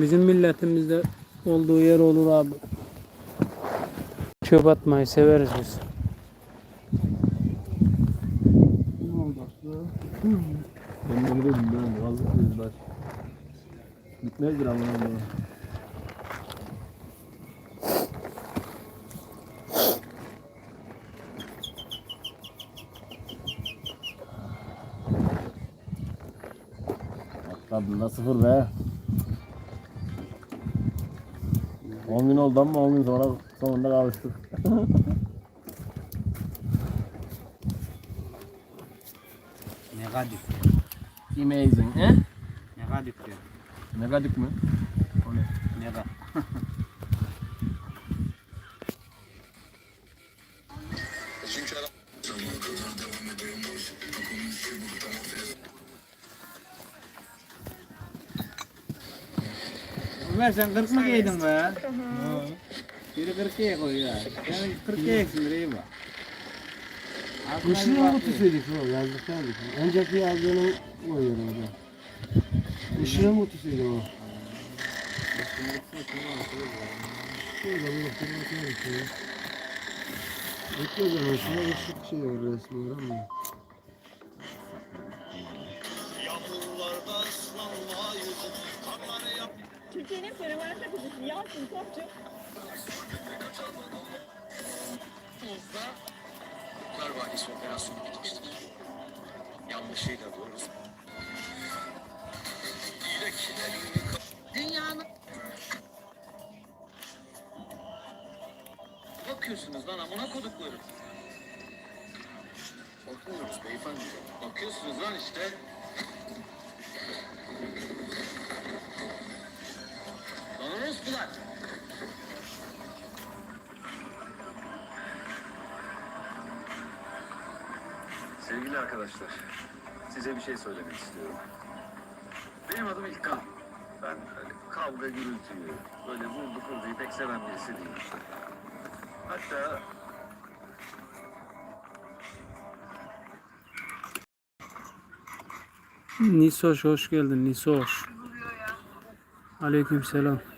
Bizim milletimizde olduğu yer olur abi. Çöp atmayı severiz biz. Ben de dedim ben vazgeçmeyiz bak. Bitmezdir Allah'ım ya. Atladın da sıfır be. 10 gün oldu ama 10 gün sonra sonunda kavuştuk. Negatif. Amazing. He? Negatif diyor. Negatif mi? O ne? Nega. Ömer sen 40 mı giydin be? Biri 40 giy koyuyor. Sen 40 giyeceksin biri bak. Işığı mı tutsaydık o yazdıktaydık. Önceki yazdığını koyuyorum orada. Işığı mı tutsaydı o? Şöyle bir bakayım. Bekle zaman şuna ışık şey var resmi var ama. Türkiye'nin fenomen takıcısı Yalçın Topçu Kurtlar Vadisi operasyonu bitmiştir. Yanlışıyla doğrusu. Dünyanın... Bakıyorsunuz lan amına kodukları. Bakmıyoruz beyefendi. Bakıyorsunuz lan işte. Orospular. Sevgili arkadaşlar, size bir şey söylemek istiyorum. Benim adım İlkan. Ben kavga gürültüyü, böyle vurdu kırdığı pek seven birisi değilim. Hatta Nisoş hoş geldin Nisoş. Aleyküm selam.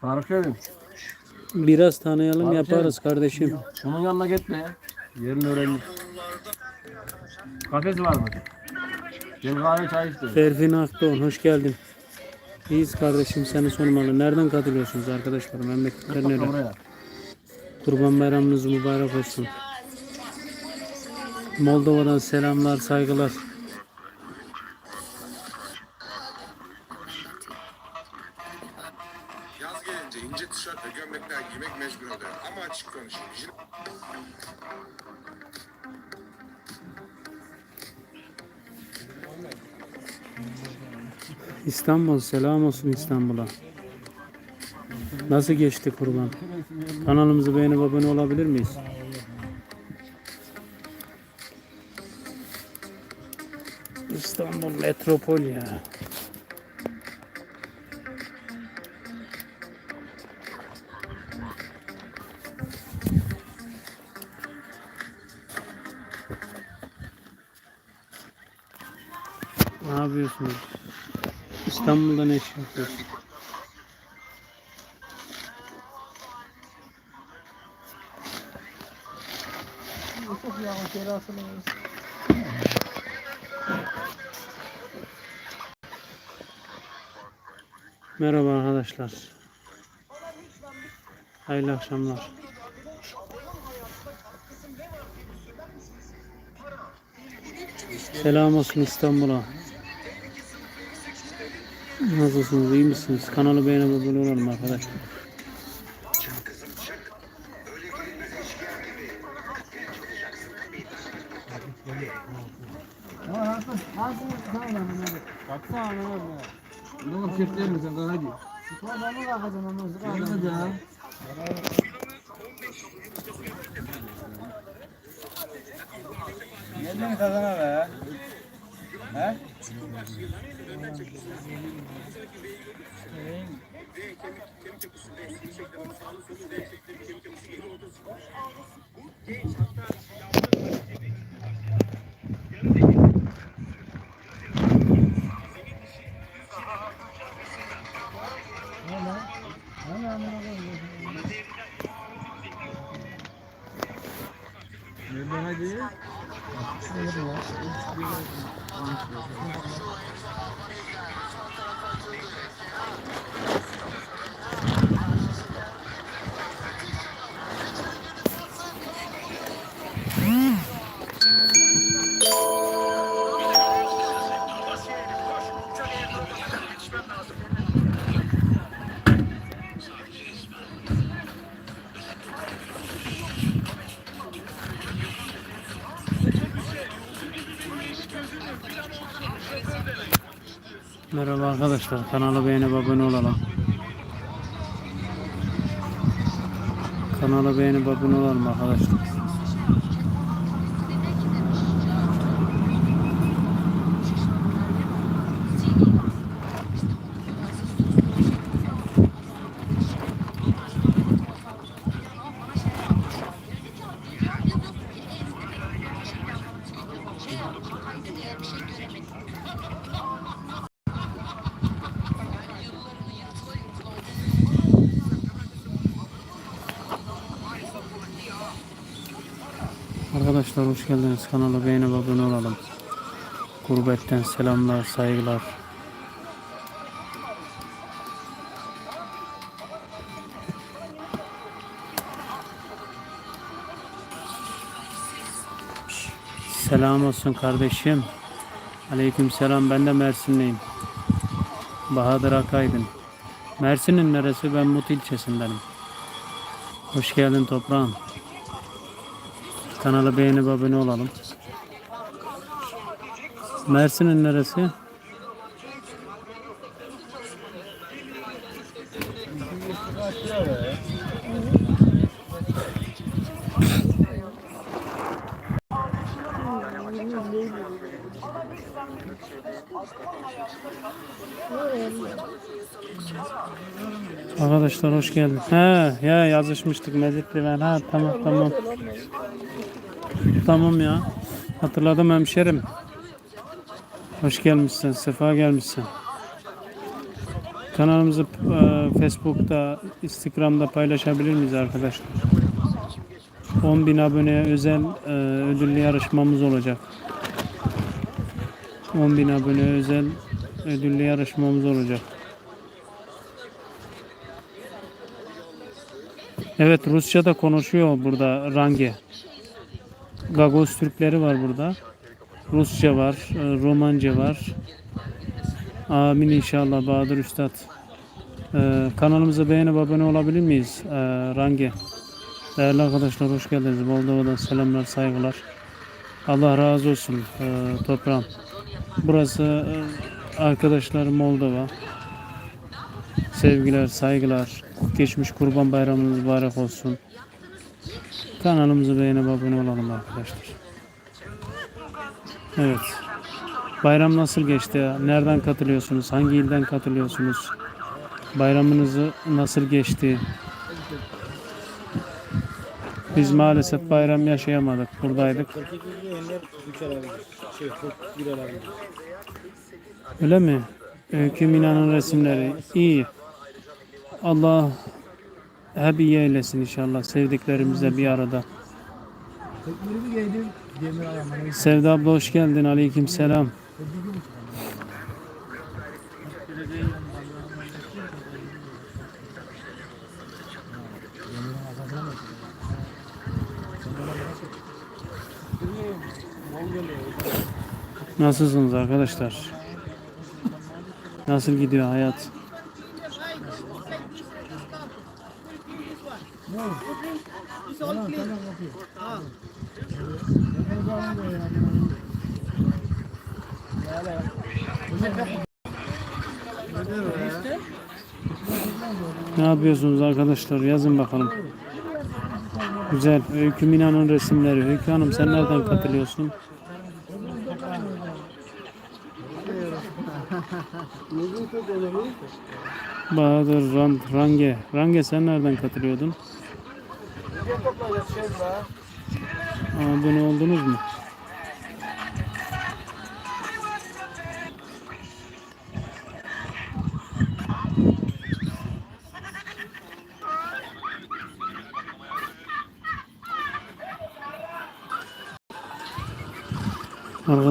Faruk Şevim, Biraz tanıyalım Abi yaparız kardeşim. şunun yanına gitme ya. Yerini öğrendik. Kafesi var mı? Gel kahve çay istedim. Ferfin Akdoğan hoş geldin. İyiyiz kardeşim seni sormalı. Nereden katılıyorsunuz arkadaşlar? Memleketler buraya. Kurban bayramınız mübarek olsun. Moldova'dan selamlar, saygılar. İstanbul, selam olsun İstanbul'a. Nasıl geçti kurban? Kanalımızı beğenip abone olabilir miyiz? İstanbul metropol ya. Ne yapıyorsunuz? İstanbul'da ne iş yapıyorsun? Merhaba arkadaşlar. Hayırlı akşamlar. Selam olsun İstanbul'a. Nasılsınız? iyi misiniz? Kanalı beğenip abone olalım arkadaşlar. Ya. Bunu çiftleyelim sen daha hadi. Ben mi kalkacağım ama? Kalkacağım. Kendini kazana be. He? Merhaba arkadaşlar. Kanala beğenip abone olalım. Kanala beğenip abone olalım arkadaşlar. Arkadaşlar hoş geldiniz. Kanala beğenip abone olalım. Gurbetten selamlar, saygılar. Selam olsun kardeşim. Aleyküm selam. Ben de Mersinliyim. Bahadır Akaydın. Mersin'in neresi? Ben Mut ilçesindenim. Hoş geldin toprağım. Kanala beğenip abone olalım. Mersin'in neresi? Arkadaşlar hoş geldin. He ya yazışmıştık Mezitli ben. Ha tamam tamam. Tamam ya. Hatırladım hemşerim. Hoş gelmişsin. Sefa gelmişsin. Kanalımızı e, Facebook'ta, Instagram'da paylaşabilir miyiz arkadaşlar? 10.000 aboneye özel e, ödüllü yarışmamız olacak. 10.000 aboneye özel ödüllü yarışmamız olacak. Evet Rusça da konuşuyor burada Range. Gagos Türkleri var burada. Rusça var, e, Romanca var. Amin inşallah Bahadır Üstad. Ee, kanalımıza beğenip abone olabilir miyiz? Ee, Range. Değerli arkadaşlar hoş geldiniz. Moldova'dan selamlar, saygılar. Allah razı olsun ee, toprağım. Burası e, arkadaşlar Moldova. Sevgiler, saygılar. Geçmiş Kurban Bayramınız mübarek olsun. Kanalımızı beğenip abone olalım arkadaşlar. Evet. Bayram nasıl geçti? Nereden katılıyorsunuz? Hangi ilden katılıyorsunuz? Bayramınızı nasıl geçti? Biz maalesef bayram yaşayamadık. Buradaydık. Öyle mi? Öykü Mina'nın resimleri. iyi. Allah hep eylesin inşallah. Sevdiklerimizle bir arada. Sevda abla hoş geldin. Aleyküm selam. Nasılsınız arkadaşlar? Nasıl gidiyor hayat? Yapıyorsunuz arkadaşlar? Yazın bakalım. Güzel. Öykü Mina'nın resimleri. Öykü Hanım sen nereden katılıyorsun? Bahadır Ran, Range. Range sen nereden katılıyordun? Abone oldunuz mu?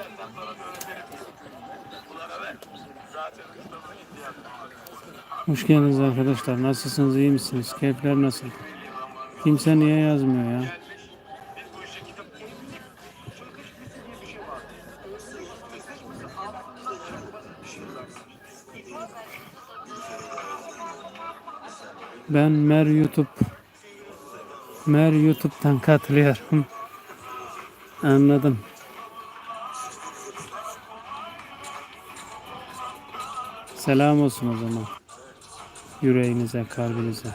34 MDF 311 takımı okuyabiliyor. Hoş geldiniz arkadaşlar. Nasılsınız? iyi misiniz? Keyifler nasıl? Kimse niye yazmıyor ya? Ben Mer YouTube Mer YouTube'dan katılıyorum. Anladım. Selam olsun o zaman. Yüreğinize, kalbinize.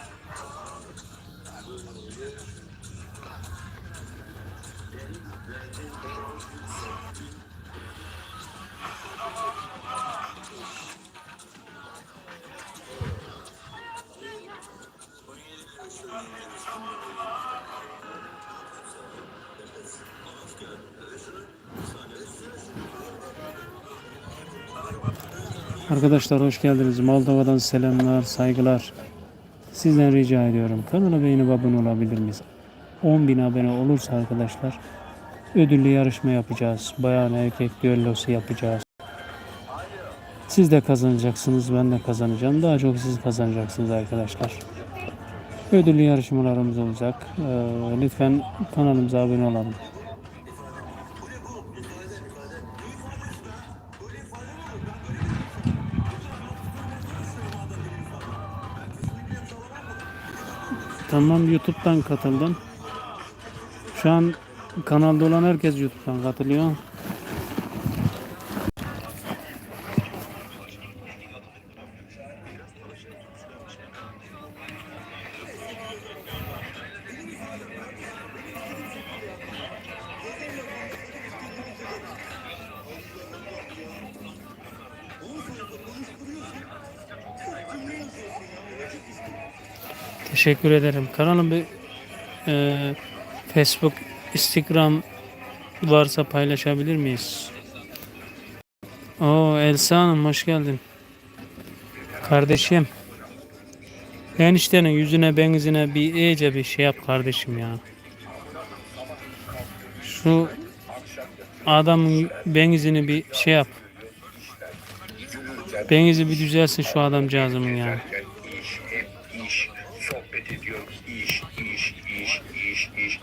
Arkadaşlar hoş geldiniz. Moldova'dan selamlar, saygılar. Sizden rica ediyorum. Kanala beğenip abone olabilir miyiz? 10 bin abone olursa arkadaşlar ödüllü yarışma yapacağız. Bayan erkek düellosu yapacağız. Siz de kazanacaksınız, ben de kazanacağım. Daha çok siz kazanacaksınız arkadaşlar. Ödüllü yarışmalarımız olacak. Ee, lütfen kanalımıza abone olalım. Tamam YouTube'dan katıldım. Şu an kanalda olan herkes YouTube'dan katılıyor. Teşekkür ederim. Kanalım bir e, Facebook, Instagram varsa paylaşabilir miyiz? Oo Elsa Hanım hoş geldin. Kardeşim. Eniştenin yüzüne benzine bir iyice bir şey yap kardeşim ya. Şu adamın benzini bir şey yap. Benzi bir düzelsin şu adamcağızımın ya. İş, iş. Sohbet ediyoruz. İş, iş, iş, iş, iş.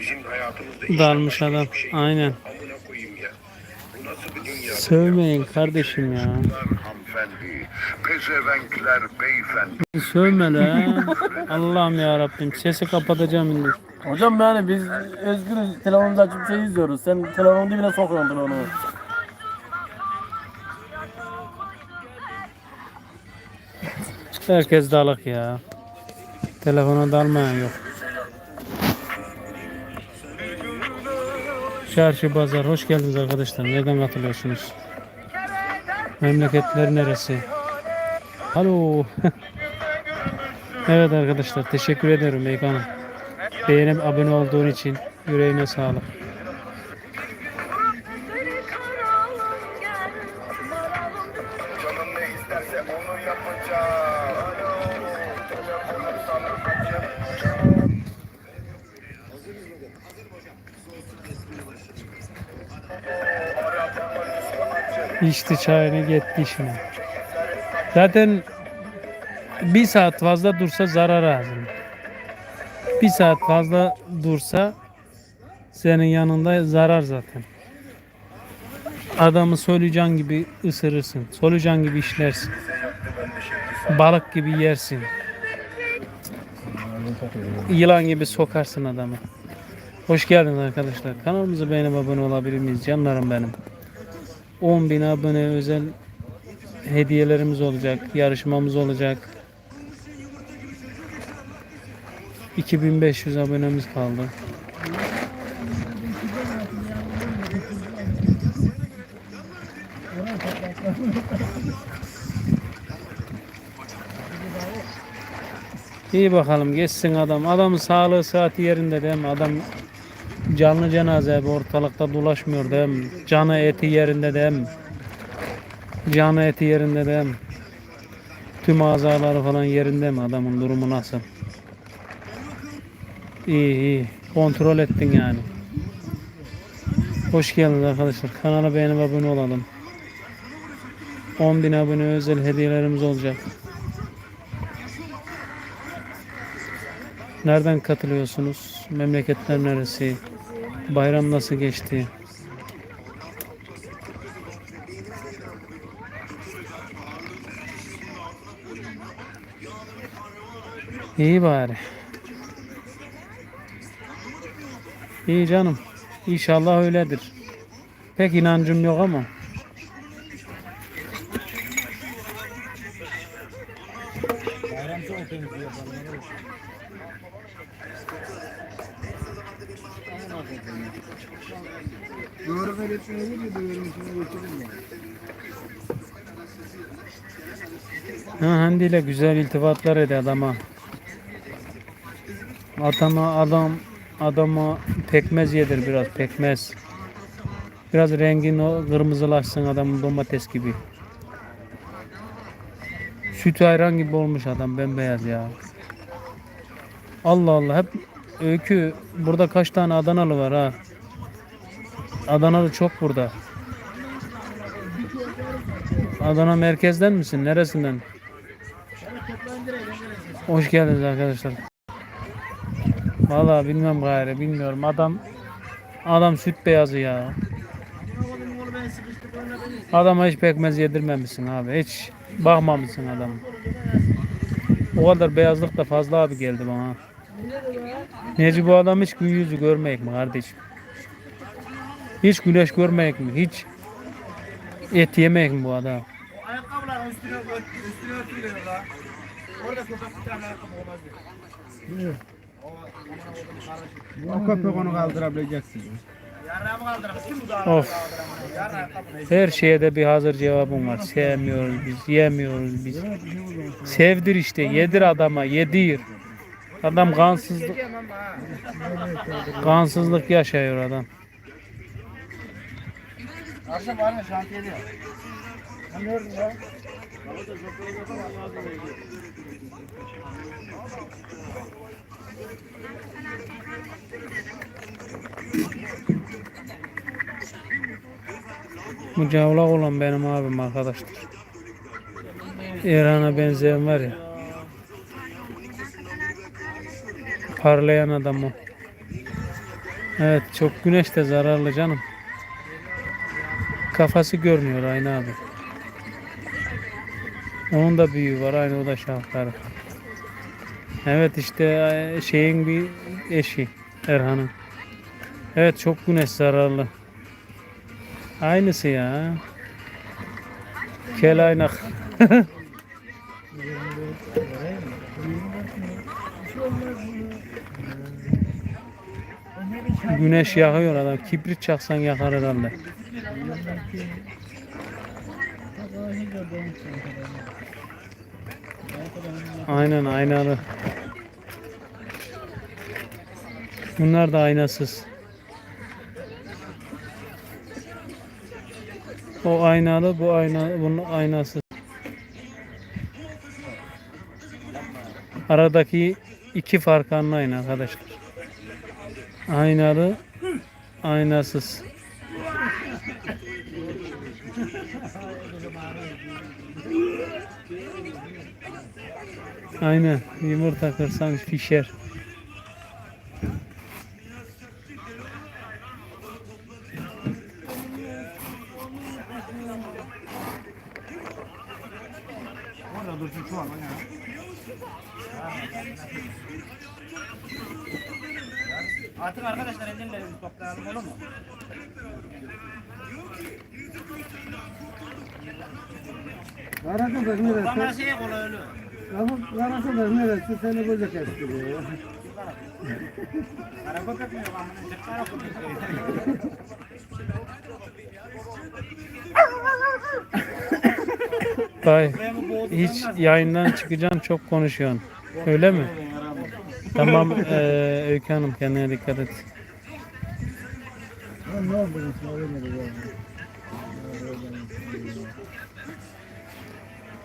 Bizim hayatımızda Dalmış başka adam. şey yok. Aynen. Amına koyayım ya. Bu nasıl bir dünya? Sövmeyin kardeşim ya. Hanımefendi, pezevenkler beyefendi. Sövme la. Allah'ım ya Rabbim. Sesi kapatacağım şimdi. Hocam yani biz özgürüz telefonumuzu açıp şey izliyoruz. Sen telefonun dibine sokuyorsun onu. Herkes dalık ya. Telefona dalmayan yok. Çarşı pazar hoş geldiniz arkadaşlar. Nereden katılıyorsunuz? Memleketler neresi? Alo. evet arkadaşlar teşekkür ederim Hanım. Beğenip abone olduğun için yüreğine sağlık. İçti çayını gitti işine. Zaten bir saat fazla dursa zarar ağzına. Bir saat fazla dursa senin yanında zarar zaten. Adamı solucan gibi ısırırsın. Solucan gibi işlersin. Balık gibi yersin. Yılan gibi sokarsın adamı. Hoş geldiniz arkadaşlar. Kanalımıza beğenip abone olabilir miyiz? Canlarım benim. 10 bin abone özel hediyelerimiz olacak, yarışmamız olacak. 2500 abonemiz kaldı. İyi bakalım geçsin adam. Adamın sağlığı saati yerinde değil mi? Adam canlı cenaze bir ortalıkta dolaşmıyor değil mi? Canı eti yerinde değil mi? Canı eti yerinde değil mi? Tüm azaları falan yerinde mi? Adamın durumu nasıl? İyi iyi. Kontrol ettin yani. Hoş geldiniz arkadaşlar. Kanala beğenip abone olalım. 10.000 abone özel hediyelerimiz olacak. Nereden katılıyorsunuz? Memleketler neresi? Bayram nasıl geçti? İyi bari. İyi canım. İnşallah öyledir. Pek inancım yok ama. Doğru öğretmeni de doğru içine geçelim ya. Ha, handiyle güzel iltifatlar edi adama. Adama adam adama pekmez yedir biraz pekmez. Biraz rengin o kırmızılaşsın adamın domates gibi. Süt ayran gibi olmuş adam bembeyaz ya. Allah Allah hep öykü burada kaç tane Adanalı var ha. Adanalı çok burada. Adana merkezden misin? Neresinden? Hoş geldiniz arkadaşlar. Vallahi bilmem gayrı bilmiyorum. Adam adam süt beyazı ya. Adama hiç pekmez yedirmemişsin abi. Hiç bakmamışsın adama. O kadar beyazlık da fazla abi geldi bana. Neci bu adam hiç gün yüzü görmeyek mi kardeşim? Hiç güneş görmeyek mi? Hiç et yemeyek mi bu adam? Ayakkabıların üstüne üstüne örtülüyor la. Orada köpek bir tane ayakkabı olmaz diyor. O köpek onu kaldırabileceksin. Of. Her şeye de bir hazır cevabım var. Sevmiyoruz biz, yemiyoruz biz. Sevdir işte, yedir adama, yedir. Adam kansızlık, kansızlık yaşıyor adam. Akşam var mı şantiyede? Gördüm ya. Bu cavlak olan benim abim arkadaşlar. İran'a benzeyen var ya. Parlayan adam o. Evet çok güneş de zararlı canım. Kafası görmüyor aynı abi. Onun da büyüğü var aynı o da şahtarı. Evet işte e, şeyin bir eşi Erhan'ın. Evet çok güneş zararlı. Aynısı ya. Kel aynak. Güneş yakıyor adam. Kibrit çaksan yakar herhalde. Aynen aynalı. Bunlar da aynasız. O aynalı, bu ayna, bunun aynasız. Aradaki iki fark anlayın arkadaşlar. Aynalı, aynasız. Aynen. Yumurta kırsan pişer. Artık arkadaşlar ellerimizi toplayalım olur mu? Yarasa da Bana neresi? şey kolay ölü. Yarasa da neresi seni böyle kestiriyor. Kara köpek mi yok amına? Tek kara köpek. Bay, Ben bu boğazı hiç yayından çıkacaksın çok konuşuyorsun. Öyle mi? Tamam eee Öykü Hanım kendine dikkat et.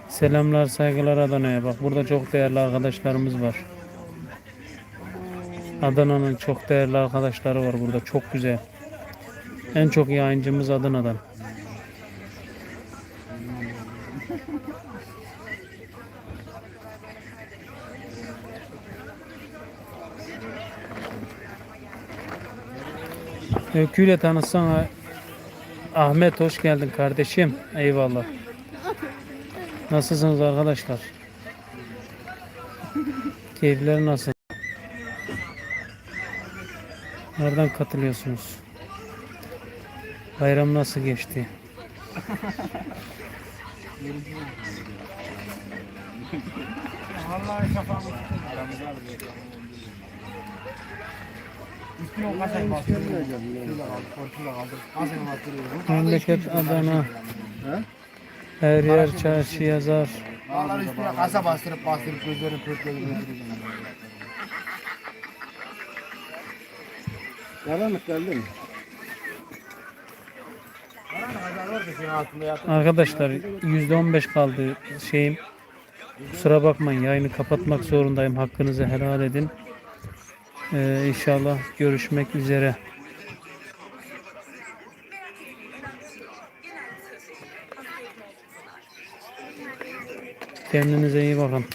Selamlar saygılar Adana'ya. Bak burada çok değerli arkadaşlarımız var. Adana'nın çok değerli arkadaşları var burada. Çok güzel. En çok yayıncımız Adana'dan. Öyküyle tanışsan Ahmet hoş geldin kardeşim. Eyvallah. Nasılsınız arkadaşlar? Keyifler nasıl? Nereden katılıyorsunuz? Bayram nasıl geçti? Vallahi kafamı Memleket Adana. Her yer çarşı yazar. Vallahi üstüne kasa bastırıp bastırıp gözlerini pörtledim. öldürüyorum. Karanlık geldi mi? Arkadaşlar %15 kaldı şeyim. Kusura bakmayın yayını kapatmak zorundayım. Hakkınızı helal edin. Ee, inşallah görüşmek üzere. Kendinize iyi bakın.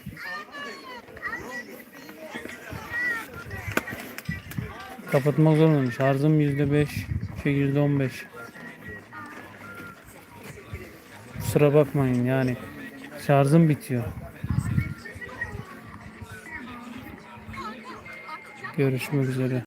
Kapatmak zorundayım. Şarjım %5, şey %15. Kusura bakmayın yani. Şarjım bitiyor. Görüşmek üzere.